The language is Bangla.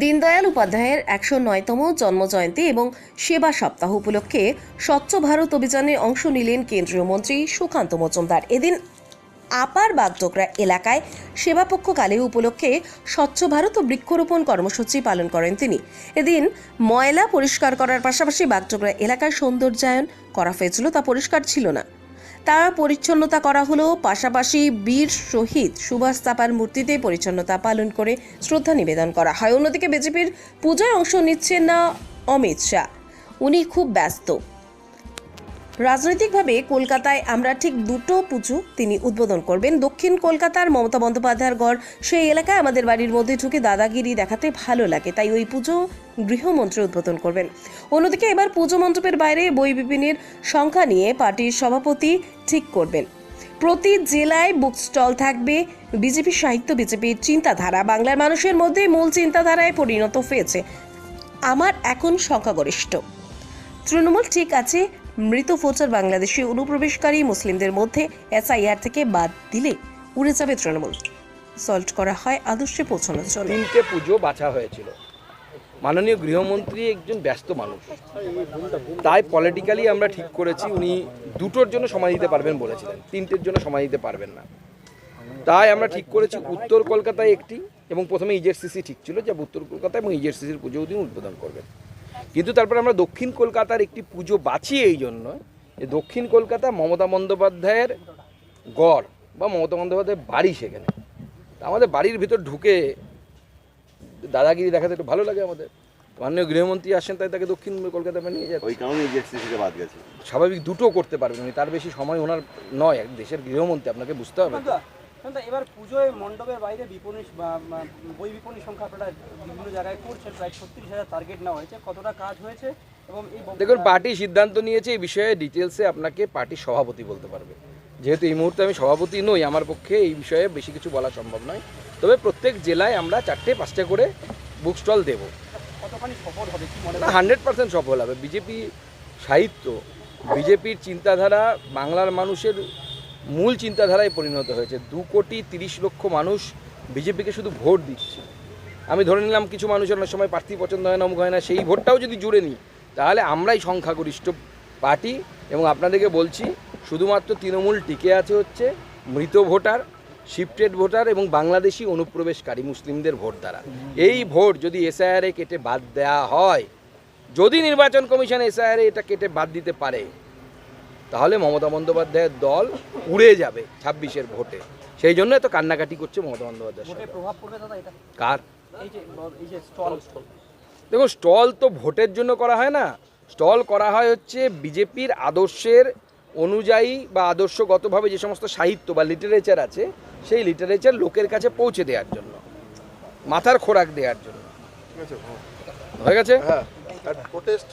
দীনদয়াল উপাধ্যায়ের একশো নয়তম জন্মজয়ন্তী এবং সেবা সপ্তাহ উপলক্ষে স্বচ্ছ ভারত অভিযানে অংশ নিলেন কেন্দ্রীয় মন্ত্রী সুকান্ত মজুমদার। এদিন আপার বাগডোগরা এলাকায় সেবাপক্ষ সেবাপক্ষকালে উপলক্ষে স্বচ্ছ ভারত ও বৃক্ষরোপণ কর্মসূচি পালন করেন তিনি। এদিন ময়লা পরিষ্কার করার পাশাপাশি বাগডোগরা এলাকায় সৌন্দর্যায়ন করা হয়েছিল, তা পরিষ্কার ছিল না। তা পরিচ্ছন্নতা করা হলো পাশাপাশি বীর শহীদ সুভাষ তাপার মূর্তিতে পরিচ্ছন্নতা পালন করে শ্রদ্ধা নিবেদন করা হয়। অন্যদিকে বিজেপির পূজায় অংশ নিচ্ছেন না অমিত শাহ। উনি খুব ব্যস্ত। রাজনৈতিকভাবে কলকাতায় আমরা ঠিক দুটো পুজো তিনি উদ্বোধন করবেন। দক্ষিণ কলকাতার মমতা বন্দ্যোপাধ্যায়ের গড় সেই এলাকায় আমাদের বাড়ির মধ্যে ঢুকে দাদাগিরি দেখাতে ভালো লাগে, তাই ওই পুজো গৃহমন্ত্রী উদ্বোধন করবেন। অন্যদিকে এবার পুজো মণ্ডপের বাইরে বই বিপিনের সংখ্যা নিয়ে পার্টির সভাপতি ঠিক করবেন। প্রতি জেলায় বুক স্টল থাকবে, বিজেপি সাহিত্য, বিজেপির চিন্তাধারা, বাংলার মানুষের মধ্যে মূল চিন্তাধারায় পরিণত হয়েছে আমার এখন সংখ্যাগরিষ্ঠ। তৃণমূল ঠিক আছে মৃত ভোটার বাংলাদেশে অনুপ্রবেশকারী মুসলিমদের মধ্যে এসআইআর থেকে বাদ দিলে উড়ে যাবে তৃণমূল। সল্ট করা হয় আদর্শে পৌঁছানোর জন্য। তিনটে পুজো বাছা হয়েছিল। মাননীয় গৃহমন্ত্রী একজন ব্যস্ত মানুষ। তাই পলিটিক্যালি আমরা ঠিক করেছি, উনি দুটোর জন্য সময় দিতে পারবেন বলেছিলেন। তিনটের জন্য সময় দিতে পারবেন না। তাই আমরা ঠিক করেছি, উত্তর কলকাতায় একটি এবং প্রথমে ইজেরসিসি ঠিক ছিল যে উত্তর কলকাতা এবং ইজেরসিসির পুজো তিনি উদ্বোধন করবেন। কিন্তু তারপর আমরা দক্ষিণ কলকাতার একটি পুজো বাঁচি এই জন্য যে দক্ষিণ কলকাতা মমতা বন্দ্যোপাধ্যায়ের গড় বা মমতা বন্দ্যোপাধ্যায়ের বাড়ি সেখানে। আমাদের বাড়ির ভিতর ঢুকে দাদাগিরি দেখাতে একটু ভালো লাগে আমাদের। মাননীয় গৃহমন্ত্রী আসেন তাই তাকে দক্ষিণ কলকাতায় নিয়ে যাচ্ছে। ওই কারণে ইজেসি থেকে বাদ গেছে। স্বাভাবিক দুটো করতে পারবেন উনি তার বেশি সময় ওনার নয় দেশের গৃহমন্ত্রী আপনাকে বুঝতে হবে। এবার পুজোয় মণ্ডপের বাইরে বিপণী বই বিপণী সংখ্যা আপনারা বিভিন্ন জায়গায় করছেন প্রায় ছত্রিশ হাজার টার্গেট নেওয়া হয়েছে। কতটা কাজ হয়েছে এবং এই দেখুন পার্টি সিদ্ধান্ত নিয়েছে এই বিষয়ে ডিটেলসে আপনাকে পার্টির সভাপতি বলতে পারবে। যেহেতু এই মুহূর্তে আমি সভাপতি নই আমার পক্ষে এই বিষয়ে বেশি কিছু বলা সম্ভব নয়। তবে প্রত্যেক জেলায় আমরা চারটে পাঁচটা করে বুক স্টল দেবো। কতখানি সফল হবে হান্ড্রেড পার্সেন্ট সফল হবে। বিজেপি সাহিত্য বিজেপির চিন্তাধারা বাংলার মানুষের মূল চিন্তাধারায় পরিণত হয়েছে। দু কোটি তিরিশ লক্ষ মানুষ বিজেপিকে শুধু ভোট দিচ্ছে। আমি ধরে নিলাম কিছু মানুষের অনেক সময় প্রার্থী পছন্দ হয় না, অমুক হয় না, সেই ভোটটাও যদি জুড়ে নিই, তাহলে আমরাই সংখ্যাগরিষ্ঠ পার্টি এবং আপনাদেরকে বলছি, শুধুমাত্র তৃণমূল টিকে আছে হচ্ছে মৃত ভোটার, শিফটেড ভোটার এবং বাংলাদেশি অনুপ্রবেশকারী মুসলিমদের ভোট দ্বারা। এই ভোট যদি এসআইআরে কেটে বাদ দেওয়া হয়, যদি নির্বাচন কমিশন এসআইআরে এটা কেটে বাদ দিতে পারে তাহলে মমতা বন্দ্যোপাধ্যায়ের দল উড়ে যাবে ছাব্বিশের ভোটে। সেই জন্য এত কান্নাকাটি করছে মমতা বন্দ্যোপাধ্যায় ভোটে প্রভাব পড়বে দাদা এটা? কার? এই যে এই যে স্টল। দেখুন স্টল তো ভোটের জন্য করা হয় না। স্টল করা হয় হচ্ছে বিজেপির আদর্শের অনুযায়ী বা আদর্শগতভাবে যে সমস্ত সাহিত্য বা লিটারেচার আছে সেই লিটারেচার লোকের কাছে পৌঁছে দেওয়ার জন্য মাথার খোরাক দেওয়ার জন্য। হয়ে। গেছে? হ্যাঁ প্রোটেস্ট